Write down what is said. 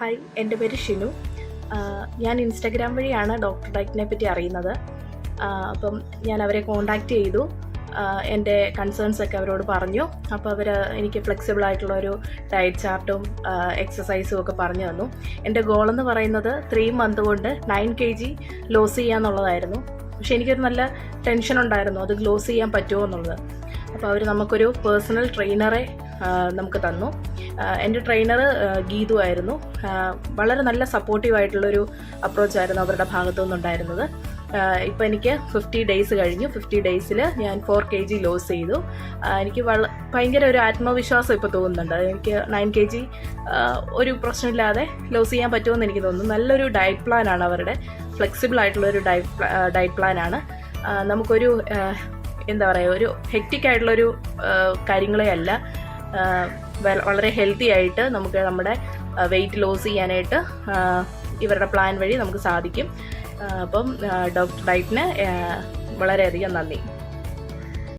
Hi എന്റെ പേര് ഷിനു. ഞാൻ ഇൻസ്റ്റാഗ്രാം വഴിയാണ് ഡോക്ടർ ഡയറ്റിനെ പറ്റി അറിയുന്നത്. അപ്പം ഞാൻ അവരെ കോണ്ടാക്ട് ചെയ്തു. എന്റെ കൺസേൺസ് ഒക്കെ അവരോട് പറഞ്ഞു. അപ്പോൾ അവർ എനിക്ക് ഫ്ലെക്സിബിൾ ആയിട്ടുള്ള ഒരു ഡയറ്റ് ചാർട്ടും എക്സസൈസും ഒക്കെ പറഞ്ഞു തന്നു. എന്റെ ഗോൾ എന്ന് പറയുന്നത് ത്രീ മന്ത് കൊണ്ട് നയൻ കെ ജി ലോസ് ചെയ്യാന്നുള്ളതായിരുന്നു പക്ഷെ എനിക്കൊരു നല്ല ടെൻഷൻ ഉണ്ടായിരുന്നു. അത് ലോസ് ചെയ്യാൻ പറ്റുമോ എന്നുള്ളത്. അപ്പോൾ അവർ നമുക്കൊരു പേഴ്സണൽ ട്രെയിനറെ നമുക്ക് തന്നു. എന്റെ ട്രെയിനർ ഗീതു ആയിരുന്നു. വളരെ നല്ല സപ്പോർട്ടീവായിട്ടുള്ളൊരു അപ്രോച്ചായിരുന്നു അവരുടെ ഭാഗത്തു നിന്നുണ്ടായിരുന്നത് ഇപ്പോൾ എനിക്ക് ഫിഫ്റ്റി ഡേയ്സ് കഴിഞ്ഞു. ഫിഫ്റ്റി ഡേയ്സിൽ ഞാൻ ഫോർ കെ ജി ലോസ് ചെയ്തു എനിക്ക് വള ഭയങ്കര ഒരു ആത്മവിശ്വാസം ഇപ്പോൾ തോന്നുന്നുണ്ട്. എനിക്ക് നയൻ കെ ജി ഒരു പ്രശ്നമില്ലാതെ ലോസ് ചെയ്യാൻ പറ്റുമെന്ന് എനിക്ക് തോന്നുന്നു. നല്ലൊരു ഡയറ്റ് പ്ലാനാണ് അവരുടെ. ഫ്ലെക്സിബിൾ ആയിട്ടുള്ളൊരു ഡയറ്റ് ഡയറ്റ് പ്ലാനാണ് നമുക്കൊരു എന്താ പറയുക ഒരു ഹെക്റ്റിക് ആയിട്ടുള്ളൊരു കാര്യങ്ങളെയല്ല വളരെ ഹെൽത്തി ആയിട്ട് നമുക്ക് നമ്മുടെ വെയിറ്റ് ലോസ് ചെയ്യാനായിട്ട് ഇവരുടെ പ്ലാൻ വഴി നമുക്ക് സാധിക്കും. അപ്പം ഡോക്ടർ ഡയറ്റിന് വളരെയധികം നന്ദി.